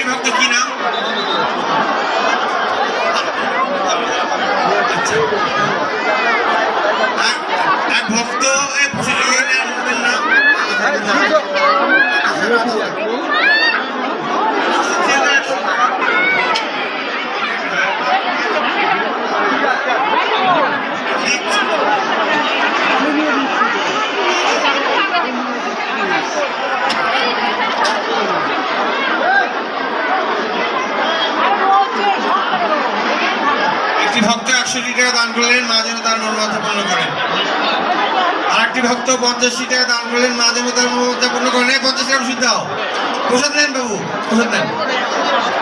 আরেকটি ভক্ত কি নাম আচ্ছা। এক- এক ভক্ত এই পুজো- এই নামের নাম একটি ভক্ত একশোটি টাকা দান করলেন, মা যেন তার মনোবাঞ্ছা পূর্ণ করেন। আর একটি ভক্ত পঞ্চাশটি টাকা দান করলেন, মা যেন তার মনোবাঞ্ছা পূর্ণ করেন। এই পঞ্চাশ টাকা ওষুধ দাও। প্রসাদ নেন বাবু, প্রসাদ নেন।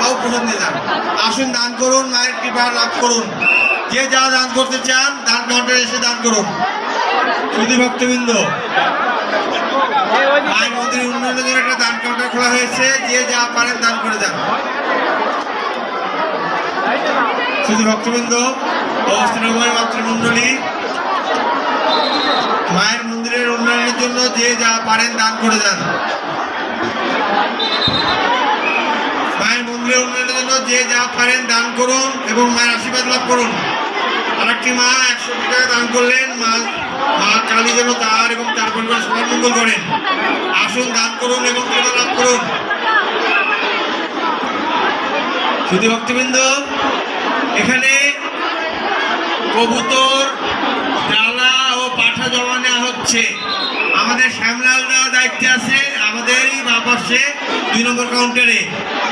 বাবু, প্রসাদ নিয়ে যান। আসুন, দান করুন, মায়ের কৃপা লাভ করুন। যে যা দান করতে চান, দান কাউন্টারে এসে দান করুন। শুধু ভক্তবৃন্দ, মায়ের মন্দির উন্নয়নের জন্য একটা দান কাউন্টার খোলা হয়েছে। যে যা পারেন দান করে যান। শুধু ভক্তবৃন্দ ও মাতৃমণ্ডলী। মায়ের মন্দিরের উন্নয়নের জন্য যে যা পারেন দান করে যান। মায়ের মন্দিরের উন্নয়নের জন্য যে যা পারেন দান করুন এবং মায়ের আশীর্বাদ লাভ করুন। আর একটি মা একশো টাকা দান করলেন। মা মা কালী যেন তার এবং তার পরিবার সবার মঙ্গল করেন। আসুন, দান করুন এবং লাভ করুন। শুধু ভক্তবৃন্দ এখানে কবুতর, ডালা ও পাঠা জমা নেওয়া হচ্ছে। আমাদের শ্যামলাল দা দায়িত্বে আছে, আমাদেরই বা পাশে দুই নম্বর কাউন্টারে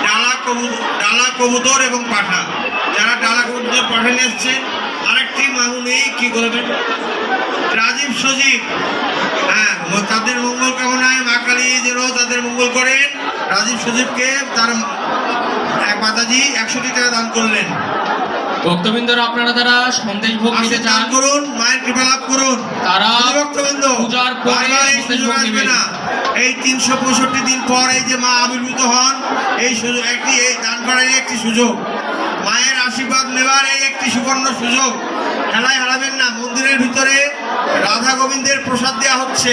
ডালা কবুতর ডালা কবুতর এবং পাঠা। যারা ডালা কবুতর পাঠা নিয়ে আসছে, আরেকটি মামুনি কি বলবেন রাজীব সজীব। হ্যাঁ তাদের মঙ্গল কামনায় মা কালী যেন তাদের মঙ্গল করেন। রাজীব সজীবকে তার মাতাজি একশোটি টাকা দান করলেন। ভক্তবৃন্দরা আপনারা যারা সন্দেশ ভোগ নিতে চান করুন মায়ের কৃপা লাভ করুন। তারা ভক্তবৃন্দ পূজার পরে সুযোগ আসবে না। এই তিনশো পঁয়ষট্টি দিন পর এই যে মা আবির্ভূত হন এই সুযোগ একটি এই দান করার একটি সুযোগ। মায়ের আশীর্বাদ নেবার এই একটি সুবর্ণ সুযোগ। খেলায় হারাবেন না মন্দিরের ভিতরে রাধা গোবিন্দের প্রসাদ দেওয়া হচ্ছে।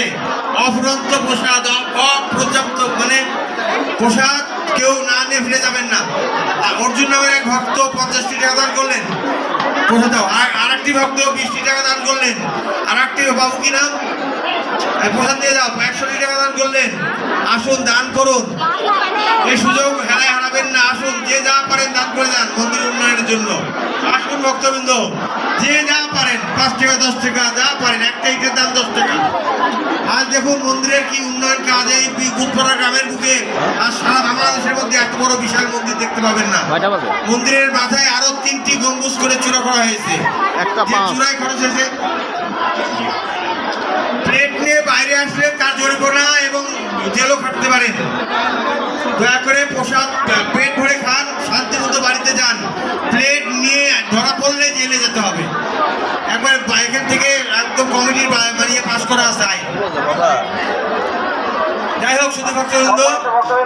অফুরন্ত প্রসাদ অপর্যাপ্ত মানে প্রসাদ কেউ না নিয়ে ফিরে যাবেন না। আর অর্জুন নামের এক ভক্ত পঞ্চাশটি টাকা দান করলেন। প্রসাদ দাও। আর আরেকটি ভক্ত বিশটি টাকা দান করলেন। আর একটি বাবু কি নাম? প্রধান দিয়ে দাও। একশোটি টাকা দান করলেন। আসুন, দান করুন। এই সুযোগ হেলায় হারাবেন না। আসুন, যে যা পারেন দান করে যান মন্দির উন্নয়নের জন্য। আসুন, ভক্তবৃন্দ। যে যা পারেন, পাঁচ টাকা, দশ টাকা, যা পারেন একটা ইটের দাম দশ টাকা? আজ দেখুন মন্দিরের কি উন্নয়ন কাজ এই গুলপাড়া গ্রামের বুকে আর সারা বাংলাদেশের মধ্যে এত বড় বিশাল মন্দির দেখতে পাবেন না। মন্দিরের মাথায় আরও তিনটি গম্বুজ করে চূড়া করা হয়েছে। একটা চূড়ায় খরচ হয়েছে। প্লেট নিয়ে বাইরে আসলে তার জরিমানা এবং জেলও খাটতে পারেন। দয়া করে প্রসাদ পেট ভরে খান শান্তি মতো বাড়িতে যান। প্লেট নিয়ে ধরা পড়লে জেলে যেতে হবে। যাই হোক, শুধু ভক্তবৃন্দ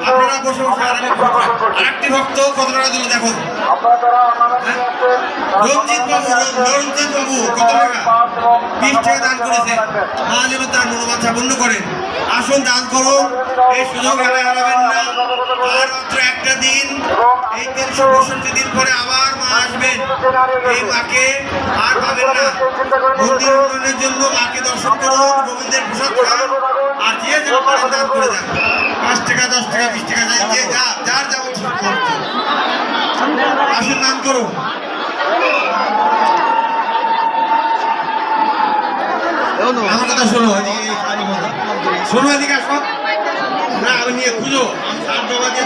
আপনারা বসে বসে আরামে আরেকটি ভক্ত কত টাকা দিল দেখুন রঞ্জিত বাবু রঞ্জিত বাবু, কত টাকা? বিশ টাকা দান করেছে। মা যেন তার মনোবাঞ্ছা পূর্ণ করেন। আসুন, দান করুন। এই সুযোগ হারায় হারাবেন না। আর মাত্র একটা দিন। এই তিনশো পঁয়ষট্টি দিন পরে আবার মা আসবেন। এই মাকে আর পাবেন না। মন্দির উন্নয়নের জন্য মাকে দর্শন করুন গোবিন্দের প্রসাদ খান আর যে যেন পারেন দান করে যান পাঁচ টাকা, দশ টাকা, বিশ টাকা, যাই, যে যা, যার যেমন সামর্থ্য। আসুন দান করুন। আমার কথা শোনো। শোনো এদিকে আসো। না, আমি নিয়ে খুঁজো। আমি সাত বাবা দিয়ে